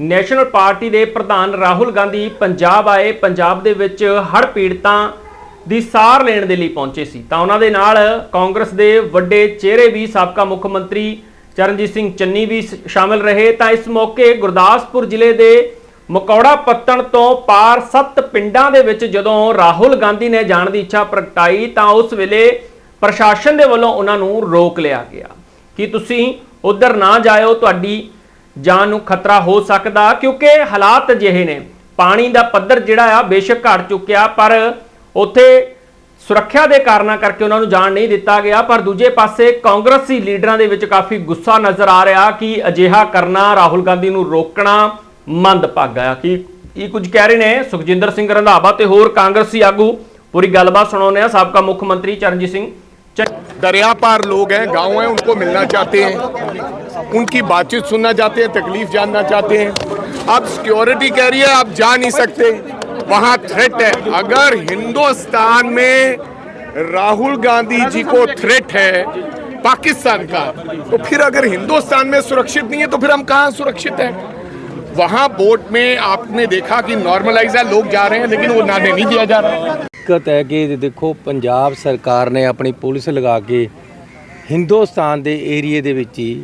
National party ਦੇ ਪ੍ਰਧਾਨ ਰਾਹੁਲ ਗਾਂਧੀ ਪੰਜਾਬ ਆਏ, ਪੰਜਾਬ ਦੇ ਵਿੱਚ ਹੜ੍ਹ ਪੀੜਤਾਂ ਦੀ ਸਾਰ ਲੈਣ ਦੇ ਲਈ ਪਹੁੰਚੇ ਸੀ। ਤਾਂ ਉਹਨਾਂ ਦੇ ਨਾਲ ਕਾਂਗਰਸ ਦੇ ਵੱਡੇ ਚਿਹਰੇ ਵੀ, ਸਾਬਕਾ ਮੁੱਖ ਮੰਤਰੀ ਚਰਨਜੀਤ ਸਿੰਘ ਚੰਨੀ ਵੀ ਸ- ਸ਼ਾਮਲ ਰਹੇ। ਤਾਂ ਇਸ ਮੌਕੇ ਗੁਰਦਾਸਪੁਰ ਜ਼ਿਲ੍ਹੇ ਦੇ ਮਕੌੜਾ ਪੱਤਣ ਤੋਂ ਪਾਰ ਸੱਤ ਪਿੰਡਾਂ ਦੇ ਵਿੱਚ ਜਦੋਂ ਰਾਹੁਲ ਗਾਂਧੀ ਨੇ ਜਾਣ ਦੀ ਇੱਛਾ ਪ੍ਰਗਟਾਈ, ਤਾਂ ਉਸ ਵੇਲੇ ਪ੍ਰਸ਼ਾਸਨ ਦੇ ਵੱਲੋਂ ਉਹਨਾਂ ਨੂੰ ਰੋਕ ਲਿਆ ਗਿਆ। ਕਿ ਤੁਸੀਂ ਉਧਰ ਨਾ ਜਾਇਓ, ਤੁਹਾਡੀ ਜਾਨ ਨੂੰ ਖਤਰਾ ਹੋ ਸਕਦਾ ਕਿਉਂਕਿ ਹਾਲਾਤ ਜਿਹੇ ਨੇ। ਪਾਣੀ ਦਾ ਪੱਧਰ ਜਿਹੜਾ ਆ ਬੇਸ਼ੱਕ ਘਟ ਚੁੱਕਿਆ, ਪਰ ਉੱਥੇ ਸੁਰੱਖਿਆ ਦੇ ਕਾਰਨਾਂ ਕਰਕੇ ਉਹਨਾਂ ਨੂੰ ਜਾਣ ਨਹੀਂ ਦਿੱਤਾ ਗਿਆ। ਪਰ ਦੂਜੇ ਪਾਸੇ ਕਾਂਗਰਸੀ ਲੀਡਰਾਂ ਦੇ ਵਿੱਚ ਕਾਫੀ ਗੁੱਸਾ ਨਜ਼ਰ ਆ ਰਿਹਾ ਕਿ ਅਜਿਹਾ ਕਰਨਾ ਰਾਹੁਲ ਗਾਂਧੀ ਨੂੰ ਰੋਕਣਾ ਮੰਦਭਾਗਾ ਕਿ ਇਹ ਕੁਝ ਕਹਿ ਰਹੇ ਨੇ? ਸੁਖਜਿੰਦਰ ਸਿੰਘ ਰੰਧਾਵਾ ਤੇ ਹੋਰ ਕਾਂਗਰਸੀ ਆਗੂ। ਪੂਰੀ ਗੱਲਬਾਤ ਸੁਣਾਉਨੇ ਆ ਸਾਬਕਾ ਮੁੱਖ ਮੰਤਰੀ ਚਰਨਜੀਤ ਸਿੰਘ। ਦਰਿਆ ਪਾਰ ਲੋਕ ਹੈ گاؤں ਹੈ ਉनको ਮਿਲਣਾ ਚਾਹਤੇ ਹੈ। उनकी बातचीत सुनना चाहते हैं तकलीफ जानना चाहते हैं अब सिक्योरिटी कह रही है आप जा नहीं सकते वहां थ्रेट है अगर हिंदुस्तान में राहुल गांधी जी को थ्रेट है पाकिस्तान का तो फिर अगर हिंदुस्तान में सुरक्षित नहीं है तो फिर हम कहाँ सुरक्षित हैं वहां बोट में आपने देखा कि नॉर्मलाइज है लोग जा रहे हैं लेकिन वो नाने नहीं दिया जा रहा ਦਿੱਕਤ ਹੈ ਕਿ ਦੇਖੋ ਪੰਜਾਬ ਸਰਕਾਰ ਨੇ ਆਪਣੀ ਪੁਲਿਸ ਲਗਾ ਕੇ ਹਿੰਦੁਸਤਾਨ ਦੇ ਏਰੀਏ ਦੇ ਵਿੱਚ ਹੀ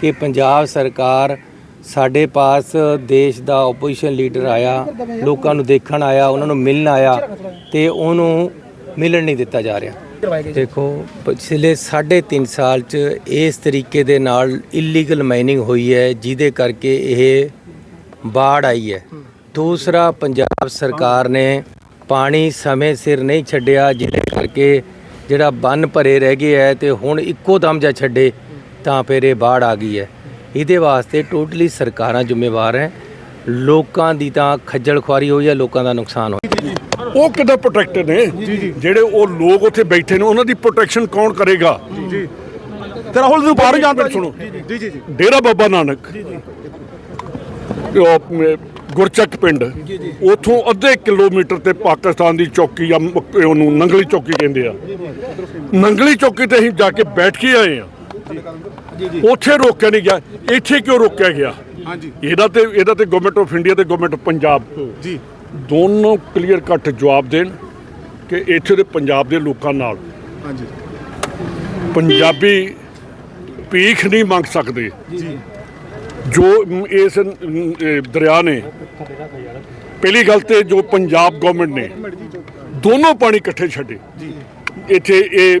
ਕਿ ਪੰਜਾਬ ਸਰਕਾਰ ਸਾਡੇ ਪਾਸ ਦੇਸ਼ ਦਾ ਆਪੋਜੀਸ਼ਨ ਲੀਡਰ ਆਇਆ, ਲੋਕਾਂ ਨੂੰ ਦੇਖਣ ਆਇਆ, ਉਹਨਾਂ ਨੂੰ ਮਿਲਣ ਆਇਆ ਤੇ ਉਹਨੂੰ ਮਿਲਣ ਨਹੀਂ ਦਿੱਤਾ ਜਾ ਰਿਹਾ। ਦੇਖੋ, ਪਿਛਲੇ 3.5 ਸਾਲ ਚ ਇਸ ਤਰੀਕੇ ਦੇ ਨਾਲ ਇਲੀਗਲ ਮਾਈਨਿੰਗ ਹੋਈ ਹੈ, ਜਿਹਦੇ ਕਰਕੇ ਇਹ ਬਾੜ ਆਈ ਹੈ। ਦੂਸਰਾ, ਪੰਜਾਬ ਸਰਕਾਰ ਨੇ ਪਾਣੀ ਸਮੇਂ ਸਿਰ ਨਹੀਂ ਛੱਡਿਆ, ਜਿਹਦੇ ਕਰਕੇ ਜਿਹੜਾ ਬੰਨ ਭਰੇ ਰਹਿ ਗਏ ਹੈ ਤੇ ਹੁਣ ਇੱਕੋ ਦਮ ਜਾ ਛੱਡੇ। ਤਾਂ ਫਿਰ ਇਹ ਬਾੜ ਆ ਗਈ ਹੈ। ਇਹਦੇ ਵਾਸਤੇ ਟੋਟਲੀ ਸਰਕਾਰਾਂ ਜ਼ਿੰਮੇਵਾਰ ਹੈ। ਲੋਕਾਂ ਦੀ ਤਾਂ ਖੱਜਲ ਖੁਆਰੀ ਹੋਈ ਹੈ ਲੋਕਾਂ ਦਾ ਨੁਕਸਾਨ ਹੋਇਆ। ਉਹ ਕਿੱਦਾਂ ਪ੍ਰੋਟੈਕਟਡ ਨੇ? ਜਿਹੜੇ ਉਹ ਲੋਕ ਉੱਥੇ ਬੈਠੇ ਨੇ ਉਹਨਾਂ ਦੀ ਪ੍ਰੋਟੈਕਸ਼ਨ ਕੌਣ ਕਰੇਗਾ? ਜੀ ਤੇ ਰਾਹੁਲ ਨੂੰ ਬਾਹਰ ਜਾਣ ਦੇ ਸੁਣੋ। ਜੀ ਜੀ ਡੇਰਾ ਬਾਬਾ ਨਾਨਕ। ਉਹ ਆਪਣੇ ਗੁਰਚੱਕ ਪਿੰਡ। ਉਥੋਂ ਅੱਧੇ ਕਿਲੋਮੀਟਰ ਤੇ ਪਾਕਿਸਤਾਨ ਦੀ ਚੌਕੀ ਆ ਮ- ਉਹਨੂੰ ਨੰਗਲੀ ਚੌਕੀ ਕਹਿੰਦੇ ਆ। ਨੰਗਲੀ ਚੌਕੀ ਤੇ ਅਸੀਂ ਜਾ ਕੇ ਬੈਠ ਕੇ ਆਏ ਆ। ਉੱਥੇ ਰੋਕਿਆ ਨਹੀਂ ਗਿਆ। ਇੱਥੇ ਕਿਉਂ ਰੋਕਿਆ ਗਿਆ? ਹਾਂਜੀ। ਇਹਦਾ ਤੇ ਇਹਦਾ ਤੇ ਗਵਰਨਮੈਂਟ ਆਫ ਇੰਡੀਆ ਤੇ ਗਵਰਨਮੈਂਟ ਆਫ ਪੰਜਾਬ। ਜੀ। ਦੋਨੋਂ ਕਲੀਅਰ ਕੱਟ ਜਵਾਬ ਦੇਣ ਕਿ ਇੱਥੇ ਦੇ ਪੰਜਾਬ ਦੇ ਲੋਕਾਂ ਨਾਲ। ਹਾਂਜੀ। ਪੰਜਾਬੀ ਭੀਖ ਨਹੀਂ ਮੰਗ ਸਕਦੇ। ਜੀ। ਜੋ ਇਸ ਦਰਿਆ ਨੇ ਪਹਿਲੀ ਗੱਲ ਤੇ ਜੋ ਪੰਜਾਬ ਗਵਰਨਮੈਂਟ ਨੇ ਦੋਨੋਂ ਪਾਣੀ ਇਕੱਠੇ ਛੱਡੇ। ਇੱਥੇ ਇਹ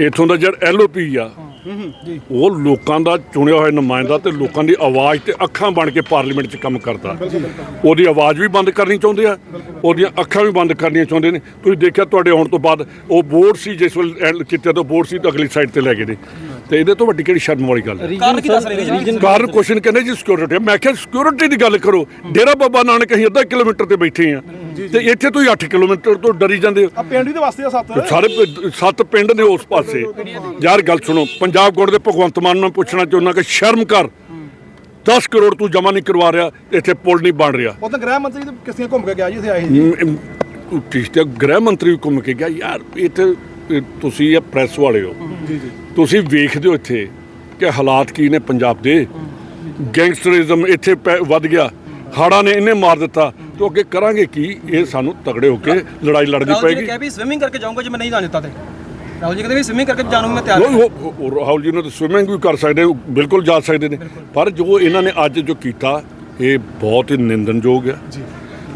ਇਥੋਂ ਦਾ ਜਿਹੜਾ ਐਲਓਪੀ ਆ ਉਹ ਲੋਕਾਂ ਦਾ ਚੁਣਿਆ ਹੋਇਆ ਨੁਮਾਇੰਦਾ ਤੇ ਲੋਕਾਂ ਦੀ ਆਵਾਜ਼ ਤੇ ਅੱਖਾਂ ਬਣ ਕੇ ਪਾਰਲੀਮੈਂਟ 'ਚ ਕੰਮ ਕਰਦਾ। ਉਹਦੀ ਆਵਾਜ਼ ਵੀ ਬੰਦ ਕਰਨੀ ਚਾਹੁੰਦੇ ਆ ਉਹਦੀਆਂ ਅੱਖਾਂ ਵੀ ਬੰਦ ਕਰਨੀਆਂ ਚਾਹੁੰਦੇ ਨੇ। ਤੁਸੀਂ ਦੇਖਿਆ ਤੁਹਾਡੇ ਆਉਣ ਤੋਂ ਬਾਅਦ ਉਹ ਬੋਰਡ ਸੀ ਜਿਸ ਵੇਲੇ end ਕੀਤਾ ਤਾਂ ਬੋਰਡ ਸੀ ਤਾਂ ਅਗਲੀ ਸਾਈਡ ਤੇ ਲੈ ਗਏ ਨੇ। ਤੇ ਇਹਦੇ ਤੋਂ ਵੱਡੀ ਕਿਹੜੀ ਸ਼ਰਮ ਵਾਲੀ ਗੱਲ ਹੈ? ਕਾਰਨ ਕੀ ਦੱਸ ਰਹੇ ਨੇ ਜੀ ਕਾਰਨ ਕੁਐਸਚਨ ਕਹਿੰਦੇ ਜੀ ਸਿਕਿਉਰਿਟੀ ਮੈਂ ਕਿਹਾ ਸਿਕਿਉਰਿਟੀ ਦੀ ਗੱਲ ਕਰੋ। ਡੇਰਾ ਬਾਬਾ ਨਾਨਕ ਅਸੀਂ ਅੱਧਾ ਕਿਲੋਮੀਟਰ ਤੇ ਬੈਠੇ ਆ ਤੇ ਇੱਥੇ ਤੁਸੀਂ 8 ਕਿਲੋਮੀਟਰ ਤੋਂ ਡਰੀ ਜਾਂਦੇ ਹੋ। ਪਿੰਡ ਵੀ ਤੇ ਵਸਦੇ ਆ ਸੱਤ। ਸਾਰੇ ਸੱਤ ਪਿੰਡ ਨੇ ਉਸ ਪਾਸੇ। ਯਾਰ ਗੱਲ ਸੁਣੋ ਪੰਜਾਬ ਗੋੜ ਦੇ ਭਗਵੰਤ ਮਾਨ ਨੂੰ ਪੁੱਛਣਾ ਚਾਹੁੰਦਾ ਕਿ ਸ਼ਰਮ ਕਰ। 10 ਕਰੋੜ ਤੂੰ ਜਮਾ ਨਹੀਂ ਕਰਵਾ ਰਿਹਾ ਇੱਥੇ ਪੁਲ ਨਹੀਂ ਬਣ ਰਿਹਾ। ਉਹ ਤਾਂ ਗ੍ਰਹਿ ਮੰਤਰੀ ਤੇ ਕਿਸੇ ਘੁੰਮ ਕੇ ਗਿਆ ਜੀ ਇੱਥੇ ਆਏ ਸੀ। ਤੇ ਗ੍ਰਹਿ ਮੰਤਰੀ ਘੁੰਮ ਕੇ ਗਿਆ। ਯਾਰ ਇੱਥੇ ਇਹ ਤੁਸੀਂ ਇਹ ਪ੍ਰੈਸ ਵਾਲੇ ਹੋ। ਜੀ ਜੀ। ਤੁਸੀਂ ਵੇਖਦੇ ਹੋ ਇੱਥੇ ਕਿ ਹਾਲਾਤ ਕੀ ਨੇ ਪੰਜਾਬ ਦੇ। ਗੈਂਗਸਟਰਿਜ਼ਮ ਇੱਥੇ ਪੈ- ਵੱਧ ਗਿਆ। ਹਾੜਾਂ ਨੇ ਇਹਨੇ ਮਾਰ ਦਿੱਤਾ। ਤੇ ਅੱਗੇ ਕਰਾਂਗੇ ਕੀ? ਇਹ ਸਾਨੂੰ ਤਗੜੇ ਹੋ ਕੇ ਲੜਾਈ ਲੜਨੀ ਰਾਹੁਲ ਜੀ ਨੇ ਪਏਗੀ। ਕਿਹਾ ਵੀ ਸਵਿਮਿੰਗ ਕਰਕੇ ਜਾਊਂਗਾ ਜੇ ਮੈਂ ਨਹੀਂ ਜਾਣ ਦਿੱਤਾ ਤੇ। ਰਾਹੁਲ ਜੀ ਕਹਿੰਦੇ ਵੀ ਸਵਿਮਿੰਗ ਕਰਕੇ ਜਾਣੂ ਮੈਂ ਤਿਆਰ ਉਹ- ਉਹ- ਉਹ ਰਾਹੁਲ ਜੀ ਨੇ ਤਾਂ ਸਵਿਮਿੰਗ ਵੀ ਕਰ ਸਕਦੇ ਉਹ ਬਿਲਕੁਲ ਜਾ ਸਕਦੇ ਨੇ। ਪਰ ਜੋ ਇਹਨਾਂ ਨੇ ਅੱਜ ਜੋ ਕੀਤਾ ਇਹ ਬਹੁਤ ਹੀ। ਨਿੰਦਨਯੋਗ ਹੈ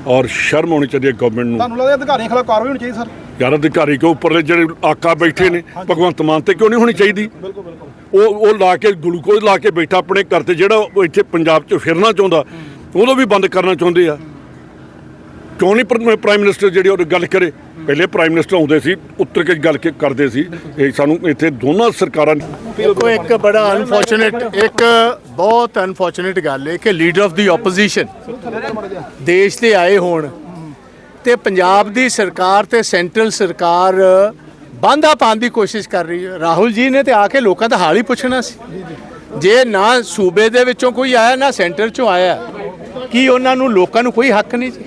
ਔਰ ਸ਼ਰਮ ਆਉਣੀ ਚਾਹੀਦੀ ਹੈ ਗਵਰਨਮੈਂਟ ਨੂੰ। ਤੁਹਾਨੂੰ ਲੱਗਦਾ ਅਧਿਕਾਰੀਆਂ ਖਿਲਾਫ ਕਾਰਵਾਈ ਹੋਣੀ ਚਾਹੀਦੀ ਸਰ? ਯਾਰ ਅਧਿਕਾਰੀ ਕੇ ਉੱਪਰਲੇ ਜਿਹੜੇ ਆਕਾ ਬੈਠੇ ਨੇ ਭਗਵੰਤ ਮਾਨ ਤੇ ਕਿਉਂ ਨਹੀਂ ਹੋਣੀ ਚਾਹੀਦੀ? ਉਹ ਉਹ ਲਾ ਕੇ ਗਲੂਕੋਜ਼ ਲਾ ਕੇ ਬੈਠਾ ਆਪਣੇ ਘਰ ਤੇ ਜਿਹੜਾ ਉਹ ਇੱਥੇ ਪੰਜਾਬ 'ਚ ਫਿਰਨਾ ਚਾਹੁੰਦਾ ਉਹਦੋਂ ਵੀ ਬੰਦ ਕਰਨਾ ਚਾਹੁੰਦੇ ਆ। ਕਿਉਂ ਨਹੀਂ ਪ੍ਰ- ਪ੍ਰਾਈਮ ਮਿਨਿਸਟਰ ਜਿਹੜੀ ਉਹ ਗੱਲ ਕਰੇ? ਪਹਿਲੇ ਪ੍ਰਾਈਮ ਮਿਨਿਸਟਰ ਆਉਂਦੇ ਸੀ ਉੱਤਰ ਕੇ ਗੱਲ ਕੇ ਕਰਦੇ ਸੀ। ਇਹ ਸਾਨੂੰ ਇੱਥੇ ਦੋਨਾਂ ਸਰਕਾਰਾਂ ਨੇ ਦੇਖੋ ਇੱਕ ਬੜਾ ਅਨਫੋਰਚੂਨੇਟ ਇੱਕ ਬਹੁਤ ਅਨਫੋਰਚੂਨੇਟ ਗੱਲ ਹੈ ਕਿ ਲੀਡਰ ਆਫ ਦੀ ਆਪੋਜੀਸ਼ਨ ਦੇਸ਼ ਤੇ ਆਏ ਹੋਣ ਤੇ ਪੰਜਾਬ ਦੀ ਸਰਕਾਰ ਤੇ ਸੈਂਟਰਲ ਸਰਕਾਰ ਬਾਂਧਾ ਪਾਉਣ ਦੀ ਕੋਸ਼ਿਸ਼ ਕਰ ਰਹੀ ਹੈ। ਰਾਹੁਲ ਜੀ ਨੇ ਤੇ ਆ ਕੇ ਲੋਕਾਂ ਦਾ ਹਾਲ ਹੀ ਪੁੱਛਣਾ ਸੀ। ਜੇ ਨਾ ਸੂਬੇ ਦੇ ਵਿੱਚੋਂ ਕੋਈ ਆਇਆ, ਨਾ ਸੈਂਟਰ ਚੋਂ ਆਇਆ, ਕੀ ਉਹਨਾਂ ਨੂੰ ਲੋਕਾਂ ਨੂੰ ਕੋਈ ਹੱਕ ਨਹੀਂ ਜੀ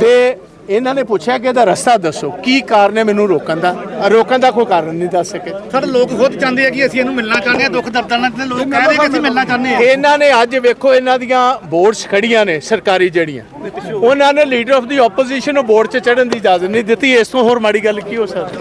ਤੇ ਇਹਨਾਂ ਨੇ ਪੁੱਛਿਆ ਕਿ ਇਹਦਾ ਰਸਤਾ ਦੱਸੋ ਕੀ ਕਾਰਨ ਹੈ ਮੈਨੂੰ ਰੋਕਣ ਦਾ? ਰੋਕਣ ਦਾ ਕੋਈ ਕਾਰਨ ਨਹੀਂ ਦੱਸ ਸਕੇ। ਸਰ ਲੋਕ ਖੁਦ ਚਾਹੁੰਦੇ ਆ ਕਿ ਅਸੀਂ ਇਹਨੂੰ ਮਿਲਣਾ ਚਾਹੁੰਦੇ ਆ ਦੁੱਖ ਦਰਦਾਂ ਨਾਲ ਲੋਕ ਕਹਿ ਰਹੇ ਕਿ ਅਸੀਂ ਮਿਲਣਾ ਚਾਹੁੰਦੇ ਆ। ਇਹਨਾਂ ਨੇ ਅੱਜ ਵੇਖੋ ਇਹਨਾਂ ਦੀਆਂ ਬੋਰਡਸ ਖੜੀਆਂ ਨੇ ਸਰਕਾਰੀ ਜਿਹੜੀਆਂ। ਉਹਨਾਂ ਨੇ ਲੀਡਰ ਆਫ ਦੀ ਆਪੋਜੀਸ਼ਨ ਨੂੰ ਬੋਰਡ 'ਚ ਚੜਨ ਦੀ ਇਜਾਜ਼ਤ ਨਹੀਂ ਦਿੱਤੀ ਇਸ ਤੋਂ ਹੋਰ ਮਾੜੀ ਗੱਲ ਕੀ ਹੋ ਸਕਦੀ?